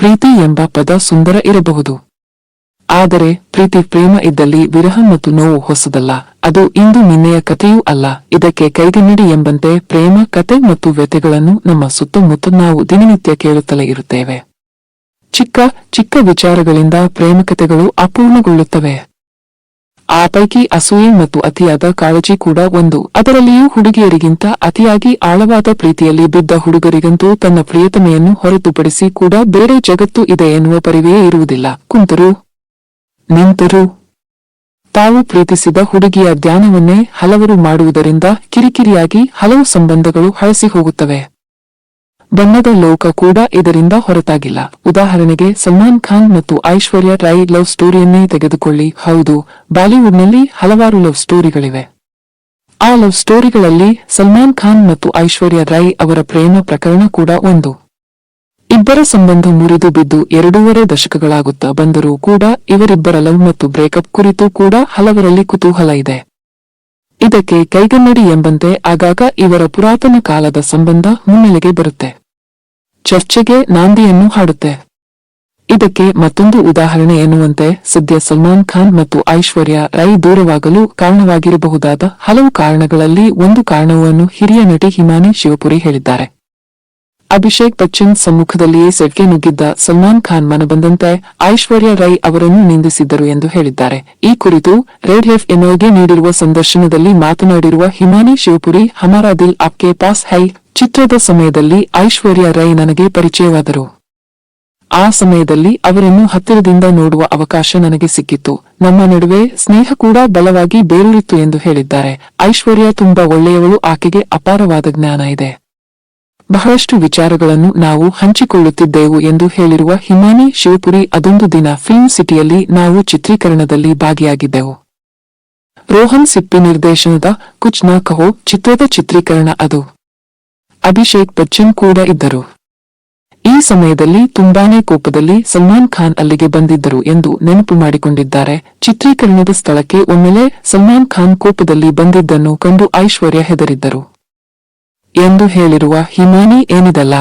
ಪ್ರೀತಿ ಎಂಬ ಪದ ಸುಂದರ ಇರಬಹುದು. ಆದರೆ ಪ್ರೀತಿ ಪ್ರೇಮ ಇದ್ದಲ್ಲಿ ವಿರಹ ಮತ್ತು ನೋವು ಹೊಸದಲ್ಲ. ಅದು ಇಂದು ನಿನ್ನೆಯ ಕಥೆಯೂ ಅಲ್ಲ. ಇದಕ್ಕೆ ಕೈದಿನಡಿ ಎಂಬಂತೆ ಪ್ರೇಮ, ಕತೆ ಮತ್ತು ವ್ಯಥೆಗಳನ್ನು ನಮ್ಮ ಸುತ್ತಮುತ್ತ ನಾವು ದಿನನಿತ್ಯ ಕೇಳುತ್ತಲೇ ಇರುತ್ತೇವೆ. ಚಿಕ್ಕ ಚಿಕ್ಕ ವಿಚಾರಗಳಿಂದ ಪ್ರೇಮ ಕಥೆಗಳು ಅಪೂರ್ಣಗೊಳ್ಳುತ್ತವೆ. ಆ ಪೈಕಿ ಅಸೂಯೆ ಮತ್ತು ಅತಿಯಾದ ಕಾಳಜಿ ಕೂಡ ಒಂದು. ಅದರಲ್ಲಿಯೂ ಹುಡುಗಿಯರಿಗಿಂತ ಅತಿಯಾಗಿ ಆಳವಾದ ಪ್ರೀತಿಯಲ್ಲಿ ಬಿದ್ದ ಹುಡುಗರಿಗಂತೂ ತನ್ನ ಪ್ರಿಯತಮೆಯನ್ನು ಹೊರತುಪಡಿಸಿ ಕೂಡ ಬೇರೆ ಜಗತ್ತು ಇದೆ ಎನ್ನುವ ಪರಿವೆಯೇ ಇರುವುದಿಲ್ಲ. ಕುಂತರು. ನಿಂತರು. ತಾವು ಪ್ರೀತಿಸಿದ ಹುಡುಗಿಯ ಧ್ಯಾನವನ್ನೇ ಹಲವರು ಮಾಡುವುದರಿಂದ ಕಿರಿಕಿರಿಯಾಗಿ ಹಲವು ಸಂಬಂಧಗಳು ಹಳಸಿ ಹೋಗುತ್ತವೆ ಬಣ್ಣದ ಲೋಕ ಕೂಡ ಇದರಿಂದ ಹೊರತಾಗಿಲ್ಲ. ಉದಾಹರಣೆಗೆ, ಸಲ್ಮಾನ್ ಖಾನ್ ಮತ್ತು ಐಶ್ವರ್ಯ ರೈ ಲವ್ ಸ್ಟೋರಿಯನ್ನೇ ತೆಗೆದುಕೊಳ್ಳಿ. ಹೌದು, ಬಾಲಿವುಡ್ನಲ್ಲಿ ಹಲವಾರು ಲವ್ ಸ್ಟೋರಿಗಳಿವೆ. ಆ ಲವ್ ಸ್ಟೋರಿಗಳಲ್ಲಿ ಸಲ್ಮಾನ್ ಖಾನ್ ಮತ್ತು ಐಶ್ವರ್ಯ ರೈ ಅವರ ಪ್ರೇಮ ಪ್ರಕರಣ ಕೂಡ ಒಂದು. ಇಬ್ಬರ ಸಂಬಂಧ ಮುರಿದು ಬಿದ್ದು ಎರಡೂವರೆ ದಶಕಗಳಾಗುತ್ತಾ ಬಂದರೂ ಕೂಡ ಇವರಿಬ್ಬರ ಲವ್ ಮತ್ತು ಬ್ರೇಕಪ್ ಕುರಿತು ಕೂಡ ಹಲವರಲ್ಲಿ ಕುತೂಹಲ ಇದೆ. ಇದಕ್ಕೆ ಕೈಗನ್ನಡಿ ಎಂಬಂತೆ ಆಗಾಗ ಇವರ ಪುರಾತನ ಕಾಲದ ಸಂಬಂಧ ಮುನ್ನೆಲೆಗೆ ಬರುತ್ತೆ. ಚರ್ಚೆಗೆ ನಾಂದಿಯನ್ನು ಹಾಡುತ್ತೆ. ಇದಕ್ಕೆ ಮತ್ತೊಂದು ಉದಾಹರಣೆ ಎನ್ನುವಂತೆ ಸದ್ಯ ಸಲ್ಮಾನ್ ಖಾನ್ ಮತ್ತು ಐಶ್ವರ್ಯ ರೈ ದೂರವಾಗಲು ಕಾರಣವಾಗಿರಬಹುದಾದ ಹಲವು ಕಾರಣಗಳಲ್ಲಿ ಒಂದು ಕಾರಣವನ್ನು ಹಿರಿಯ ನಟಿ ಹಿಮಾನಿ ಶಿವಪುರಿ ಹೇಳಿದ್ದಾರೆ. ಅಭಿಷೇಕ್ ಬಚ್ಚನ್ ಸಮ್ಮುಖದಲ್ಲಿಯೇ ಸೆಟ್ಗೆ ನುಗ್ಗಿದ್ದ ಸಲ್ಮಾನ್ ಖಾನ್ ಮನಬಂದಂತೆ ಐಶ್ವರ್ಯ ರೈ ಅವರನ್ನು ನಿಂದಿಸಿದ್ದರು ಎಂದು ಹೇಳಿದ್ದಾರೆ. ಈ ಕುರಿತು ರೆಡ್ ಎಫ್ ಎನ್ಒಗೆ ನೀಡಿರುವ ಸಂದರ್ಶನದಲ್ಲಿ ಮಾತನಾಡಿರುವ ಹಿಮಾನಿ ಶಿವಪುರಿ, ಹಮಾರಾ ದಿಲ್ ಆಪ್ಕೆ ಪಾಸ್ ಹೈ, ಚಿತ್ರದ ಸಮಯದಲ್ಲಿ ಐಶ್ವರ್ಯ ರೈ ನನಗೆ ಪರಿಚಯವಾದರು. ಆ ಸಮಯದಲ್ಲಿ ಅವರನ್ನು ಹತ್ತಿರದಿಂದ ನೋಡುವ ಅವಕಾಶ ನನಗೆ ಸಿಕ್ಕಿತ್ತು ನಮ್ಮ ನಡುವೆ ಸ್ನೇಹ ಕೂಡ ಬಲವಾಗಿ ಬೇರೂರಿತ್ತು ಎಂದು ಹೇಳಿದ್ದಾರೆ. ಐಶ್ವರ್ಯ ತುಂಬಾ ಒಳ್ಳೆಯವಳು, ಆಕೆಗೆ ಅಪಾರವಾದ ಜ್ಞಾನ ಇದೆ. ಬಹಳಷ್ಟು ವಿಚಾರಗಳನ್ನು ನಾವು ಹಂಚಿಕೊಳ್ಳುತ್ತಿದ್ದೆವು ಎಂದು ಹೇಳಿರುವ ಹಿಮಾನಿ ಶಿವಪುರಿ ಅದೊಂದು ದಿನ ಫಿಲ್ಮ್ ಸಿಟಿಯಲ್ಲಿ ನಾವು ಚಿತ್ರೀಕರಣದಲ್ಲಿ ಭಾಗಿಯಾಗಿದ್ದೆವು. ರೋಹನ್ ಸಿಪ್ಪಿ ನಿರ್ದೇಶನದ ಕುಚ್ ನಾ ಕಹೋ ಚಿತ್ರದ ಚಿತ್ರೀಕರಣ ಅದು. ಅಭಿಷೇಕ್ ಬಚ್ಚನ್ ಕೂಡ ಇದ್ದರು. ಈ ಸಮಯದಲ್ಲಿ ತುಂಬಾನೇ ಕೋಪದಲ್ಲಿ ಸಲ್ಮಾನ್ ಖಾನ್ ಅಲ್ಲಿಗೆ ಬಂದಿದ್ದರು ಎಂದು ನೆನಪು ಮಾಡಿಕೊಂಡಿದ್ದಾರೆ. ಚಿತ್ರೀಕರಣದ ಸ್ಥಳಕ್ಕೆ ಒಮ್ಮೆಲೆ ಸಲ್ಮಾನ್ ಖಾನ್ ಕೋಪದಲ್ಲಿ ಬಂದಿದ್ದನ್ನು ಕಂಡು ಐಶ್ವರ್ಯ ಹೆದರಿದ್ದರು. ಎಂದು ಹೇಳಿರುವ ಹಿಮಾನಿ ಏನಿದಲ್ಲ.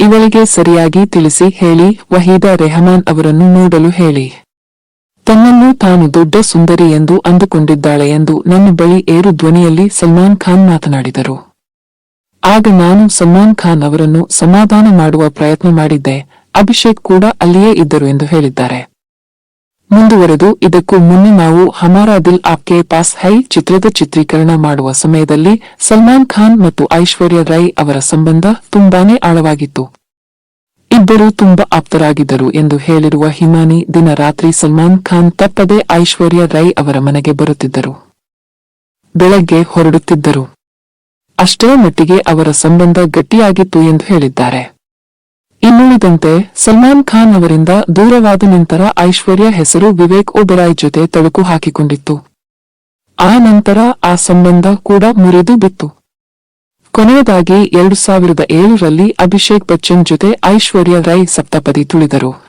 ಇವಳಿಗೆ ಸರಿಯಾಗಿ ತಿಳಿಸಿ ಹೇಳಿ, ವಹೀದಾ ರೆಹಮಾನ್ ಅವರನ್ನು ನೋಡಲು ಹೇಳಿ. ತನ್ನನ್ನು ತಾನು ದೊಡ್ಡ ಸುಂದರಿ ಎಂದು ಅಂದುಕೊಂಡಿದ್ದಾಳೆ ಎಂದು ನನ್ನ ಬಳಿ ಏರು ಧ್ವನಿಯಲ್ಲಿ ಸಲ್ಮಾನ್ ಖಾನ್ ಮಾತನಾಡಿದರು. ಆಗ ನಾನು ಸಲ್ಮಾನ್ ಖಾನ್ ಅವರನ್ನು ಸಮಾಧಾನ ಮಾಡುವ ಪ್ರಯತ್ನ ಮಾಡಿದ್ದೆ. ಅಭಿಷೇಕ್ ಕೂಡ ಅಲ್ಲಿಯೇ ಇದ್ದರು ಎಂದು ಹೇಳಿದ್ದಾರೆ. ಮುಂದುವರೆದು ಇದಕ್ಕೂ ಮುನ್ನ ನಾವು ಹಮಾರಾ ದಿಲ್ ಆಪ್ಕೆ ಪಾಸ್ ಹೈ ಚಿತ್ರದ ಚಿತ್ರೀಕರಣ ಮಾಡುವ ಸಮಯದಲ್ಲಿ ಸಲ್ಮಾನ್ ಖಾನ್ ಮತ್ತು ಐಶ್ವರ್ಯ ರೈ ಅವರ ಸಂಬಂಧ ತುಂಬಾನೇ ಆಳವಾಗಿತ್ತು. ಇಬ್ಬರು ತುಂಬಾ ಆಪ್ತರಾಗಿದ್ದರು ಎಂದು ಹೇಳಿರುವ ಹಿಮಾನಿ ದಿನ ರಾತ್ರಿ ಸಲ್ಮಾನ್ ಖಾನ್ ತಪ್ಪದೆ ಐಶ್ವರ್ಯ ರೈ ಅವರ ಮನೆಗೆ ಬರುತ್ತಿದ್ದರು. ಬೆಳಗ್ಗೆ ಹೊರಡುತ್ತಿದ್ದರು. ಅಷ್ಟೇ ಮಟ್ಟಿಗೆ ಅವರ ಸಂಬಂಧ ಗಟ್ಟಿಯಾಗಿತ್ತು ಎಂದು ಹೇಳಿದ್ದಾರೆ. ಇನ್ನುಳಿದಂತೆ ಸಲ್ಮಾನ್ ಖಾನ್ ಅವರಿಂದ ದೂರವಾದ ನಂತರ ಐಶ್ವರ್ಯ ಹೆಸರು ವಿವೇಕ್ ಒಬರಾಯ್ ಜೊತೆ ತಳುಕು ಹಾಕಿಕೊಂಡಿತ್ತು. ಆ ನಂತರ ಆ ಸಂಬಂಧ ಕೂಡ ಮುರಿದು ಬಿತ್ತು. ಕೊನೆಯದಾಗಿ ಎರಡು ಸಾವಿರದ ಏಳರಲ್ಲಿ ಅಭಿಷೇಕ್ ಬಚ್ಚನ್ ಜೊತೆ ಐಶ್ವರ್ಯ ರೈ ಸಪ್ತಪದಿ ತುಳಿದರು.